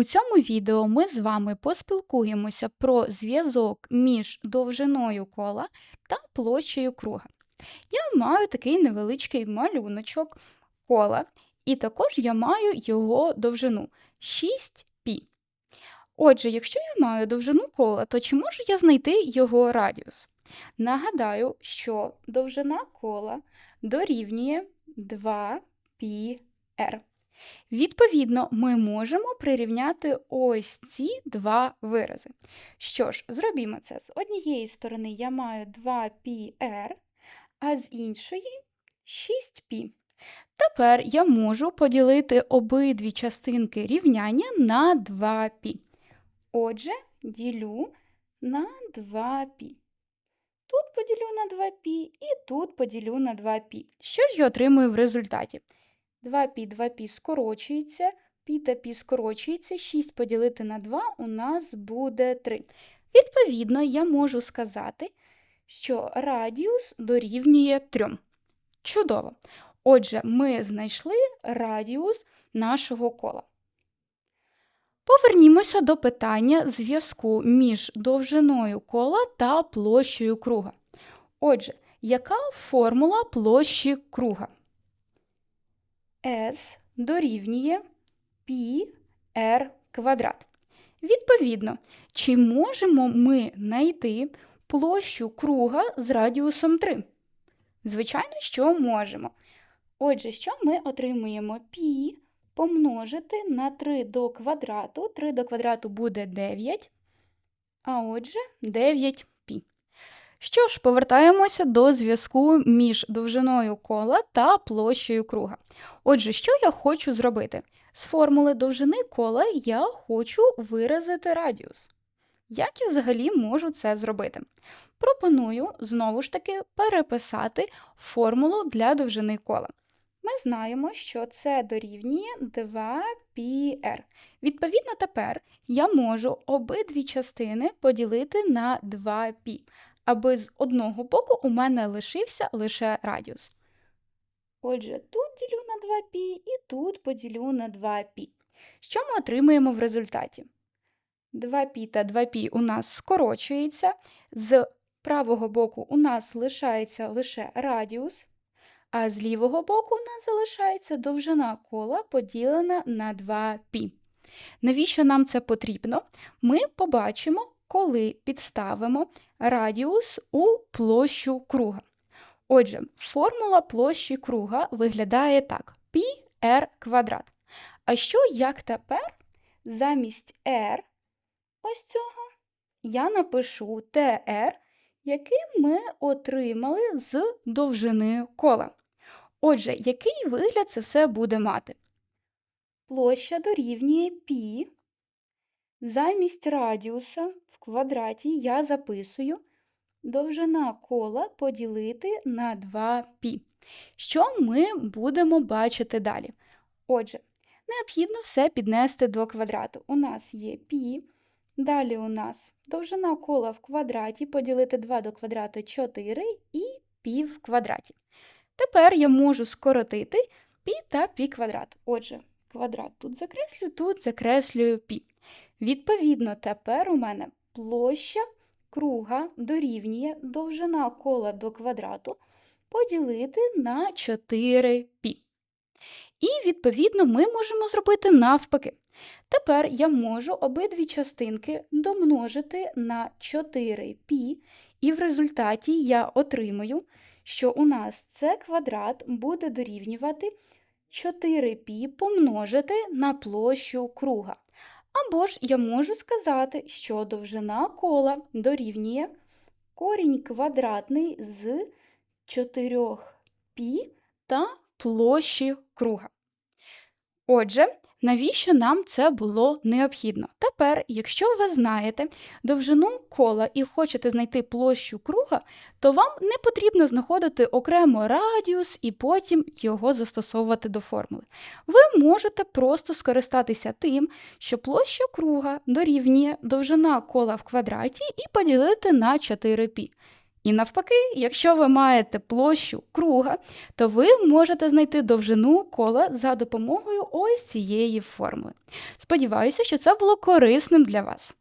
У цьому відео ми з вами поспілкуємося про зв'язок між довжиною кола та площею круга. Я маю такий невеличкий малюночок кола, і також я маю його довжину 6π. Отже, якщо я маю довжину кола, то чи можу я знайти його радіус? Нагадаю, що довжина кола дорівнює 2πr. Відповідно, ми можемо прирівняти ось ці два вирази. Що ж, зробімо це. З однієї сторони я маю 2πr, а з іншої 6π. Тепер я можу поділити обидві частинки рівняння на 2π. Отже, ділю на 2π. Тут поділю на 2π і тут поділю на 2π. Що ж я отримую в результаті? 2пі 2пі скорочується, пі та пі скорочується, 6 поділити на 2 у нас буде 3. Відповідно, я можу сказати, що радіус дорівнює 3. Чудово! Отже, ми знайшли радіус нашого кола. Повернімося до питання зв'язку між довжиною кола та площею круга. Отже, яка формула площі круга? S дорівнює πr квадрат. Відповідно, чи можемо ми знайти площу круга з радіусом 3? Звичайно, що можемо. Отже, що ми отримуємо π помножити на 3 до квадрату. 3 до квадрату буде 9. А отже, 9 що ж, повертаємося до зв'язку між довжиною кола та площею круга. Отже, що я хочу зробити? З формули довжини кола я хочу виразити радіус. Як я взагалі можу це зробити? Пропоную знову ж таки переписати формулу для довжини кола. Ми знаємо, що це дорівнює 2πr. Відповідно, тепер я можу обидві частини поділити на 2π, аби з одного боку у мене лишився лише радіус. Отже, тут ділю на 2π і тут поділю на 2π. Що ми отримуємо в результаті? 2π та 2π у нас скорочується, з правого боку у нас лишається лише радіус, а з лівого боку у нас залишається довжина кола поділена на 2π. Навіщо нам це потрібно? Ми побачимо, коли підставимо радіус у площу круга. Отже, формула площі круга виглядає так: πr квадрат. А що як тепер замість r ось цього я напишу tr, який ми отримали з довжини кола. Отже, який вигляд це все буде мати? Площа дорівнює π. Замість радіуса в квадраті я записую довжина кола поділити на 2π. Що ми будемо бачити далі? Отже, необхідно все піднести до квадрату. У нас є π, далі у нас довжина кола в квадраті поділити 2 до квадрату 4 і π в квадраті. Тепер я можу скоротити π та π квадрат. Отже, квадрат тут закреслю, тут закреслюю π. Відповідно, тепер у мене площа круга дорівнює довжина кола до квадрату поділити на 4π. І, відповідно, ми можемо зробити навпаки. Тепер я можу обидві частинки домножити на 4π, і в результаті я отримую, що у нас це квадрат буде дорівнювати 4π помножити на площу круга. Або ж я можу сказати, що довжина кола дорівнює корінь квадратний з 4π та площі круга. Отже, навіщо нам це було необхідно? Тепер, якщо ви знаєте довжину кола і хочете знайти площу круга, то вам не потрібно знаходити окремо радіус і потім його застосовувати до формули. Ви можете просто скористатися тим, що площа круга дорівнює довжина кола в квадраті і поділити на 4π. І навпаки, якщо ви маєте площу круга, то ви можете знайти довжину кола за допомогою ось цієї формули. Сподіваюся, що це було корисним для вас.